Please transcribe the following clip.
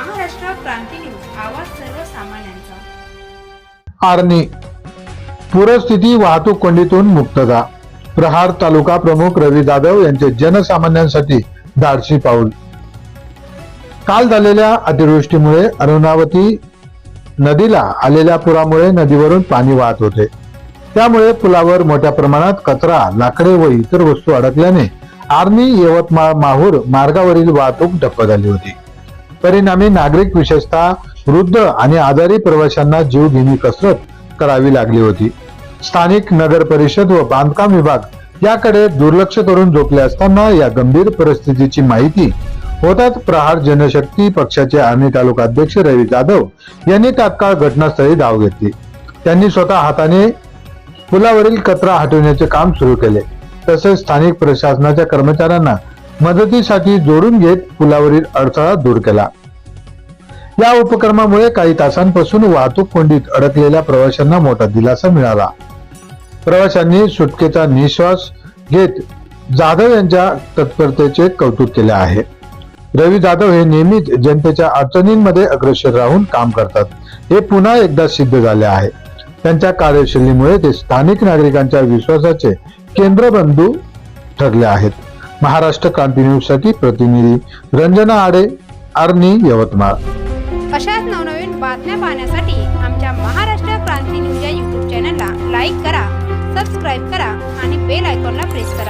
Maharashtra Kranti news आवाज सर्वसामान्यांचा. आर्णी पूरस्थिती वाहतूक कोंडीतून मुक्तता. प्रहार तालुका प्रमुख रवी जाधव यांचे जनसामान्यांसाठी धाडसी पाऊल. काल झालेल्या अतिवृष्टीमुळे अरुणावती नदीला आलेल्या पुरामुळे नदीवरून पाणी वाहत होते. त्यामुळे पुलावर मोठ्या प्रमाणात कचरा लाकडे व इतर वस्तू अडकल्याने आर्मी यवतमाळ माहूर मार्गावरील वाहतूक ठप्प झाली होती. परिणामी नागरिक विशेषतः वृद्ध आणि आजारी प्रवाशांना जीवघेणी कसरत करावी लागली होती. स्थानिक नगर परिषद व बांधकाम विभाग याकडे दुर्लक्ष करून झोपले असताना या गंभीर परिस्थितीची माहिती होताच प्रहार जनशक्ती पक्षाचे आर्णी तालुका अध्यक्ष रवी जाधव यांनी तात्काळ घटनास्थळी धाव घेतली. त्यांनी स्वतः हाताने पुलावरील कचरा हटवण्याचे काम सुरू केले. तसेच स्थानिक प्रशासनाच्या कर्मचाऱ्यांना मदतीसाठी जोडून घेत पुलावरील अडथळा दूर केला. या उपक्रमामुळे काही तासांपासून वाहतूक कोंडीत अडकलेल्या प्रवाशांना मोठा दिलासा मिळाला. प्रवाशांनी सुटकेचा निश्वास घेत जाधव यांच्या तत्परतेचे कौतुक केले आहे. रवी जाधव हे नेहमीच जनतेच्या अडचणींमध्ये अग्रेसर राहून काम करतात. हे पुन्हा एकदा सिद्ध झाले आहे. त्यांच्या कार्यशैलीमुळे ते स्थानिक नागरिकांच्या विश्वासाचे केंद्रबंधू ठरले आहेत. महाराष्ट्र क्रांती न्यूजसाठी प्रतिनिधी रंजना आडे आर्णी यवतमाळ. अशाच नवनवीन बातम्या पाहण्यासाठी आमच्या महाराष्ट्र क्रांती न्यूज या युट्यूब चॅनलला लाईक करा सबस्क्राईब करा आणि बेल आयकॉनला प्रेस करा.